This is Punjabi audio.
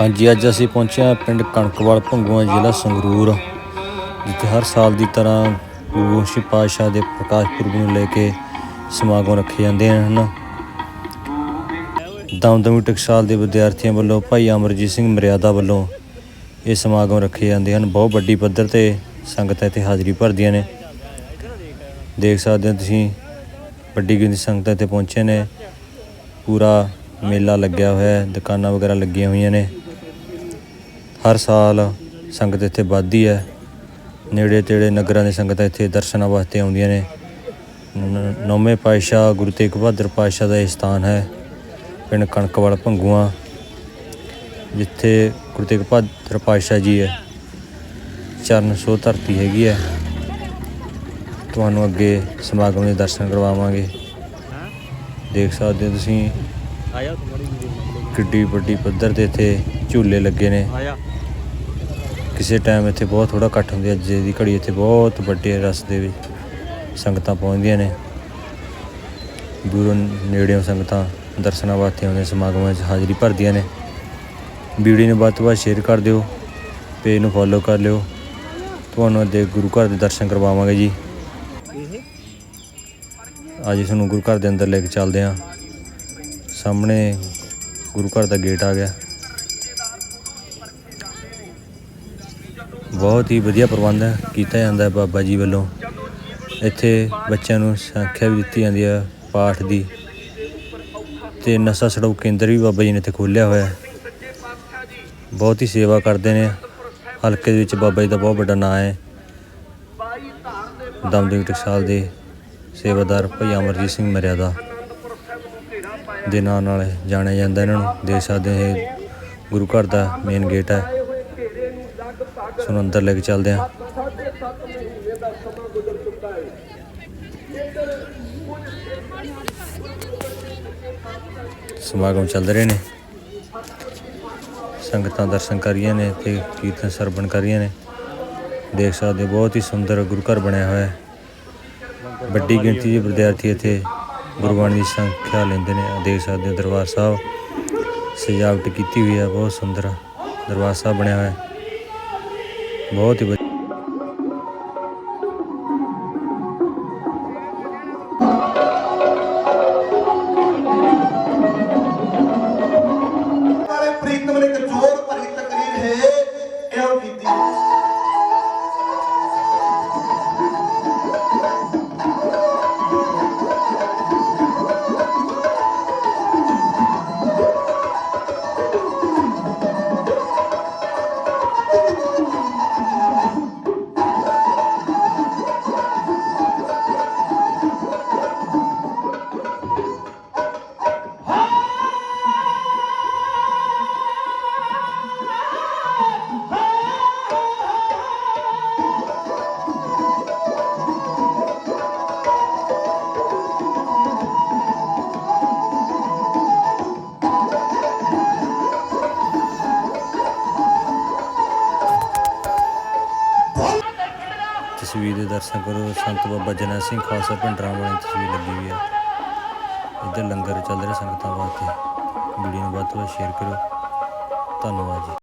ਹਾਂਜੀ, ਅੱਜ ਅਸੀਂ ਪਹੁੰਚੇ ਹਾਂ ਪਿੰਡ ਕਣਕਵਾਲ ਭੰਗੂਆਂ ਜ਼ਿਲ੍ਹਾ ਸੰਗਰੂਰ, ਜਿੱਥੇ ਹਰ ਸਾਲ ਦੀ ਤਰ੍ਹਾਂ ਗੁਰੂ ਗੋਬਿੰਦ ਪਾਤਸ਼ਾਹ ਦੇ ਪ੍ਰਕਾਸ਼ ਪੁਰਬ ਨੂੰ ਲੈ ਕੇ ਸਮਾਗਮ ਰੱਖੇ ਜਾਂਦੇ ਹਨ। ਦਮਦਮੀ ਟਕਸਾਲ ਦੇ ਵਿਦਿਆਰਥੀਆਂ ਵੱਲੋਂ ਭਾਈ ਅਮਰਜੀਤ ਸਿੰਘ ਮਰਿਆਦਾ ਵੱਲੋਂ ਇਹ ਸਮਾਗਮ ਰੱਖੇ ਜਾਂਦੇ ਹਨ। ਬਹੁਤ ਵੱਡੀ ਪੱਧਰ ਤੇ ਸੰਗਤਾਂ ਇੱਥੇ ਹਾਜ਼ਰੀ ਭਰਦੀਆਂ ਨੇ। ਦੇਖ ਸਕਦੇ ਹੋ ਤੁਸੀਂ, ਵੱਡੀ ਗਿਣਤੀ ਸੰਗਤਾਂ ਇੱਥੇ ਪਹੁੰਚੇ ਨੇ। ਪੂਰਾ ਮੇਲਾ ਲੱਗਿਆ ਹੋਇਆ ਹੈ, ਦੁਕਾਨਾਂ ਵਗੈਰਾ ਲੱਗੀਆਂ ਹੋਈਆਂ ਨੇ। ਹਰ ਸਾਲ ਸੰਗਤ ਇੱਥੇ ਵੱਧਦੀ ਹੈ। ਨੇੜੇ ਤੇੜੇ ਨਗਰਾਂ ਦੇ ਸੰਗਤਾਂ ਇੱਥੇ ਦਰਸ਼ਨਾਂ ਵਾਸਤੇ ਆਉਂਦੀਆਂ ਨੇ। ਨ- ਨੌਵੇਂ ਪਾਤਸ਼ਾਹ ਗੁਰੂ ਤੇਗ ਬਹਾਦਰ ਪਾਤਸ਼ਾਹ ਦਾ ਇਹ ਸਥਾਨ ਹੈ, ਪਿੰਡ ਕਣਕਵਾਲ ਭੰਗੂਆਂ, ਜਿੱਥੇ ਗੁਰੂ ਤੇਗ ਬਹਾਦਰ ਪਾਤਸ਼ਾਹ ਜੀ ਹੈ। ਚਰਨ ਸੋ ਧਰਤੀ ਹੈਗੀ ਹੈ। ਤੁਹਾਨੂੰ ਅੱਗੇ ਸਮਾਗਮ ਦੇ ਦਰਸ਼ਨ ਕਰਵਾਵਾਂਗੇ। ਦੇਖ ਸਕਦੇ ਹੋ ਤੁਸੀਂ ਆਇਆ ਤੁਹਾਡੀ ਵੀਡੀਓ ਕਿੱਡੀ ਵੱਡੀ ਪੱਧਰ ਤੇ ਇੱਥੇ ਝੂਲੇ ਲੱਗੇ ਨੇ। ਆਇਆ। ਕਿਸੇ ਟਾਈਮ ਇੱਥੇ ਬਹੁਤ ਥੋੜਾ ਇਕੱਠ ਹੁੰਦੀ ਅੱਜ ਦੀ ਘੜੀ ਇੱਥੇ ਬਹੁਤ ਵੱਡੇ ਰਸ ਦੇ ਵਿੱਚ ਸੰਗਤਾਂ ਪਹੁੰਚਦੀਆਂ ਨੇ। ਦੂਰੋਂ ਨੇੜਿਓਂ ਸੰਗਤਾਂ ਦਰਸ਼ਨਾਂ ਵਾਸਤੇ ਆਉਂਦੇ ਸਮਾਗਮਾਂ 'ਚ ਹਾਜ਼ਰੀ ਭਰਦੀਆਂ ਨੇ। ਵੀਡੀਓ ਨੂੰ ਵੱਧ ਤੋਂ ਵੱਧ ਸ਼ੇਅਰ ਕਰ ਦਿਓ ਪੇਜ ਨੂੰ ਫੋਲੋ ਕਰ ਲਿਓ। ਤੁਹਾਨੂੰ ਅੱਗੇ ਗੁਰੂ ਘਰ ਦੇ ਦਰਸ਼ਨ ਕਰਵਾਵਾਂਗੇ ਜੀ। ਅੱਜ ਤੁਹਾਨੂੰ ਗੁਰੂ ਘਰ ਦੇ ਅੰਦਰ ਲੈ ਕੇ ਚੱਲਦੇ ਹਾਂ। ਸਾਹਮਣੇ ਗੁਰੂ ਘਰ ਦਾ ਗੇਟ ਆ ਗਿਆ। ਬਹੁਤ ਹੀ ਵਧੀਆ ਪ੍ਰਬੰਧ ਕੀਤਾ ਜਾਂਦਾ ਹੈ ਬਾਬਾ ਜੀ ਵੱਲੋਂ। ਇੱਥੇ ਬੱਚਿਆਂ ਨੂੰ ਸਿੱਖਿਆ ਵੀ ਦਿੱਤੀ ਜਾਂਦੀ ਹੈ ਪਾਠ ਦੀ। ਤੇ ਨਸ਼ਾ ਛਡਾਊ ਕੇਂਦਰ ਵੀ ਬਾਬਾ ਜੀ ਨੇ ਇੱਥੇ ਖੋਲ੍ਹਿਆ ਹੋਇਆ ਹੈ। ਬਹੁਤ ਹੀ ਸੇਵਾ ਕਰਦੇ ਨੇ। ਹਲਕੇ ਦੇ ਵਿੱਚ ਬਾਬਾ ਜੀ ਦਾ ਬਹੁਤ ਵੱਡਾ ਨਾਂ ਹੈ। ਦਮਦਮੀ ਟਕਸਾਲ ਦੇ ਸੇਵਾਦਾਰ ਭਾਈ ਅਮਰਜੀਤ ਸਿੰਘ ਮਰਿਆਦਾ ਦੇ ਨਾਂ ਨਾਲ ਜਾਣਿਆ ਜਾਂਦਾ ਇਹਨਾਂ ਨੂੰ। ਦੇਖ ਸਕਦੇ ਹੋ ਇਹ ਗੁਰੂ ਘਰ ਦਾ ਮੇਨ ਗੇਟ ਹੈ। ਸਾਨੂੰ ਅੰਦਰ ਲੈ ਕੇ ਚੱਲਦੇ ਹਾਂ। ਸਮਾਗਮ ਚੱਲ ਰਹੇ ਨੇ। ਸੰਗਤਾਂ ਦਰਸ਼ਨ ਕਰ ਰਹੀਆਂ ਨੇ ਤੇ ਕੀਰਤਨ ਸਰਵਣ ਕਰ ਰਹੀਆਂ ਨੇ। ਦੇਖ ਸਕਦੇ ਹੋ ਬਹੁਤ ਹੀ ਸੁੰਦਰ ਗੁਰੂ ਘਰ ਬਣਿਆ ਹੋਇਆ ਹੈ। ਵੱਡੀ ਗਿਣਤੀ ਦੇ ਵਿਦਿਆਰਥੀ ਇੱਥੇ ਗੁਰਬਾਣੀ ਦੀ ਸੰਖਿਆ ਲੈਂਦੇ ਨੇ ਦੇਖ ਸਕਦੇ ਹੋ ਦਰਬਾਰ ਸਾਹਿਬ। ਸਜਾਵਟ ਕੀਤੀ ਹੋਈ ਹੈ, ਬਹੁਤ ਸੁੰਦਰ ਦਰਬਾਰ ਸਾਹਿਬ ਬਣਿਆ ਹੋਇਆ ਹੈ। ਬਹੁਤ ਹੀ ਤਸਵੀਰ ਦੇ ਦਰਸ਼ਨ ਕਰੋ। ਸੰਤ ਬਾਬਾ ਜਨਾ ਸਿੰਘ ਖਾਲਸਾ ਪਿੰਡਰਾਂ ਵਾਲੀ ਤਸਵੀਰ ਲੱਗੀ ਹੋਈ ਹੈ। ਇੱਧਰ ਲੰਗਰ ਚੱਲ ਰਿਹਾ ਸੰਗਤਾਂ ਵਾਸਤੇ। ਵੀਡੀਓ ਨੂੰ ਵੱਧ ਤੋਂ ਵੱਧ ਸ਼ੇਅਰ ਕਰੋ ਧੰਨਵਾਦ ਜੀ।